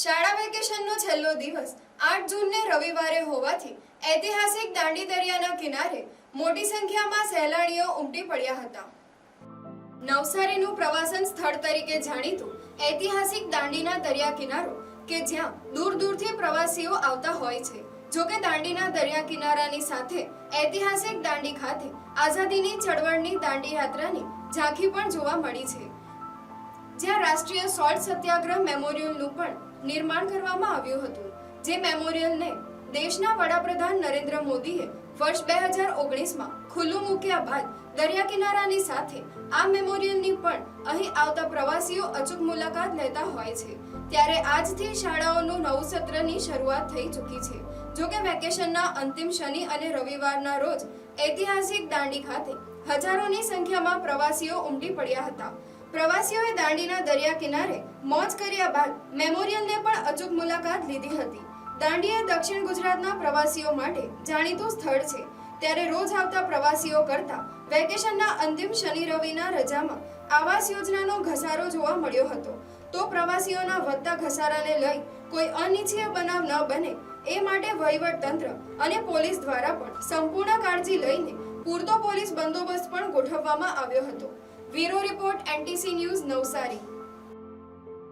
શાળા વેકેશનનો છેલ્લો દિવસ આઠ જૂનને રવિવારે હોવાથી ઐતિહાસિક દાંડી દરિયાના કિનારે મોટી સંખ્યામાં સહેલાણીઓ ઉમટી પડ્યા હતા. નવસારીનું પ્રવાસન સ્થળ તરીકે જાણીતું ઐતિહાસિક દાંડીના દરિયા કિનારો કે જ્યાં દૂર દૂરથી પ્રવાસીઓ આવતા હોય છે. જો કે દાંડીના દરિયા કિનારાની સાથે ઐતિહાસિક દાંડી ખાતે આઝાદીની ચળવળની દાંડી યાત્રાની ઝાંખી પણ જોવા મળી છે. જ્યાં રાષ્ટ્રીય સોલ્ટ સત્યાગ્રહ મેમોરિયલનું પણ નિર્માણ કરવામાં આવ્યું હતું, જે મેમોરિયલને દેશના વડાપ્રધાન નરેન્દ્ર મોદીએ વર્ષ બે હજાર ઓગણીસમાં ખુલ્લું મૂક્યા બાદ દરિયા કિનારાની સાથે આ મેમોરિયલની પણ અહીં આવતા પ્રવાસીઓ અચૂક મુલાકાત લેતા હોય છે. ત્યારે આજથી શાળાઓનું નવું સત્રની શરૂઆત થઈ ચૂકી છે. જો કે વેકેશનના અંતિમ શનિ અને રવિવારના રોજ ઐતિહાસિક દાંડી ખાતે હજારોની સંખ્યામાં પ્રવાસીઓ ઉમટી પડ્યા હતા. પ્રવાસીઓએ દાંડીના દરિયા કિનારે મોજ કર્યા બાદ મેમોરિયલને પણ અચૂક મુલાકાત લીધી હતી. દાંડી એ દક્ષિણ ગુજરાતના પ્રવાસીઓ માટે જાણીતું સ્થળ છે. ત્યારે રોજ આવતા પ્રવાસીઓ કરતા વેકેશનના અંતિમ શનિ રવિના રજામાં આવાસ યોજનાનો ઘસારો જોવા મળ્યો હતો. તો પ્રવાસીઓના વધતા ઘસારાને લઈ કોઈ અનિચ્છીય બનાવ ન બને એ માટે વહીવટ તંત્ર અને પોલીસ દ્વારા પણ સંપૂર્ણ કાળજી લઈને પૂરતો પોલીસ બંદોબસ્ત પણ ગોઠવવામાં આવ્યો હતો. Bureau report NTC news Navsari.